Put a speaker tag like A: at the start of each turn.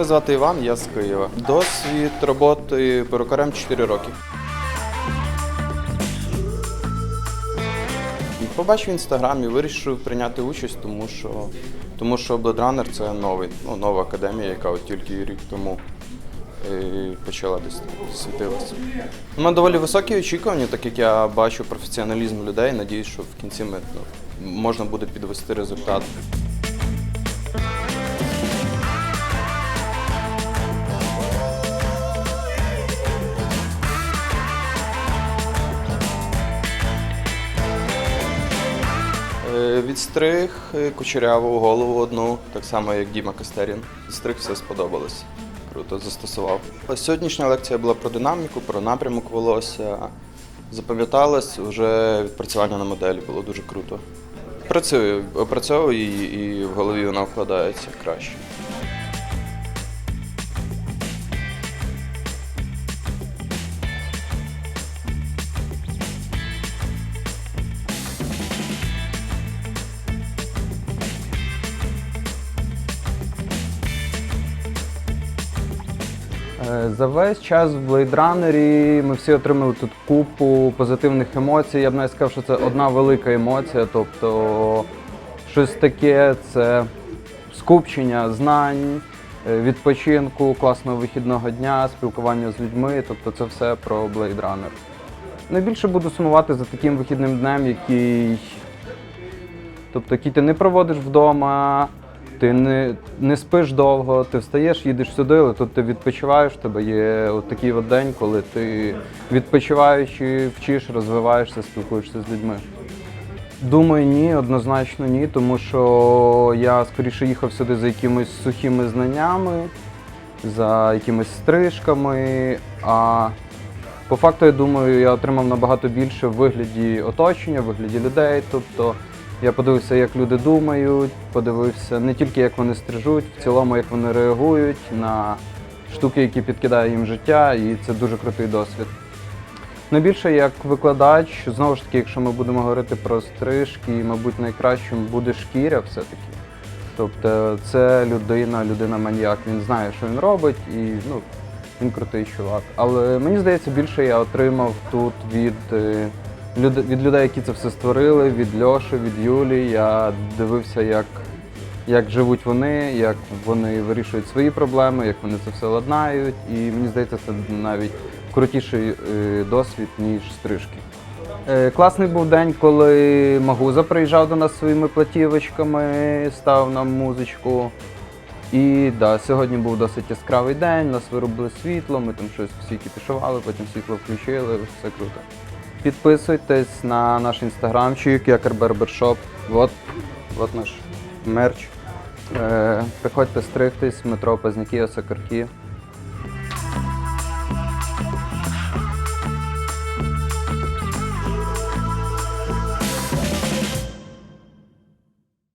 A: Мене звати Іван, я з Києва. Досвід роботи перукарем 4 роки. Побачив в інстаграмі, вирішив прийняти участь, тому що, тому що Blade Runner – це новий, ну, нова академія, яка от тільки рік тому е, почала десь світилася. У мене доволі високі очікування, так як я бачу професіоналізм людей. Надіюсь, що в кінці ми, ну, можна буде підвести результат. Відстриг е, кучеряву голову одну, так само як Діма Кастерін. Відстриг все сподобалось. Круто застосував. Сьогоднішня лекція була про динаміку, про напрямок волосся. Запам'яталось, вже відпрацювання на моделі було дуже круто. Працюю, опрацьовую її і в голові вона вкладається краще.
B: За весь час в Blade Runner ми всі отримали тут купу позитивних емоцій. Я б навіть сказав, що це одна велика емоція, тобто щось таке це скупчення знань, е, відпочинку, класного вихідного дня, спілкування з людьми. Тобто це все про Blade Runner. Найбільше буду сумувати за таким вихідним днем, який Тобто, який ти не проводиш вдома, ти не, не спиш довго, ти встаєш, їдеш сюди, але тут ти відпочиваєш, тебе є от такий от день, коли ти відпочиваючи, вчиш, розвиваєшся, спілкуєшся з людьми. Думаю, ні, однозначно ні, тому що я скоріше їхав сюди за якимись сухими знаннями, за якимись стрижками. А по факту, я думаю, я отримав набагато більше в вигляді оточення, в вигляді людей. Тобто я подивився, як люди думають, подивився не тільки як вони стрижуть, в цілому, як вони реагують на штуки, які підкидає їм життя, і це дуже крутий досвід. Найбільше як викладач, знову ж таки, якщо ми будемо говорити про стрижки, мабуть, найкращим буде шкіря все-таки. Тобто це людина, людина-маньяк, він знає, що він робить, і ну, він крутий чувак. Але мені здається, більше я отримав тут від, е, від людей, які це все створили, від Льоші, від Юлі. Я дивився, як, як живуть вони, як вони вирішують свої проблеми, як вони це все ладнають. І мені здається, це навіть крутіший е, досвід, ніж стрижки. Е, Класний був день, коли Магуза приїжджав до нас своїми платівочками, ставив нам музичку. І да, сьогодні був досить яскравий день, нас виробили світло, ми там щось всі кіпішували, потім світло включили, все круто. Підписуйтесь на наш інстаграмчик, Якер Барбершоп. Вот, от наш мерч. Е, приходьте стригтись, метро Пазняки, Осокорки.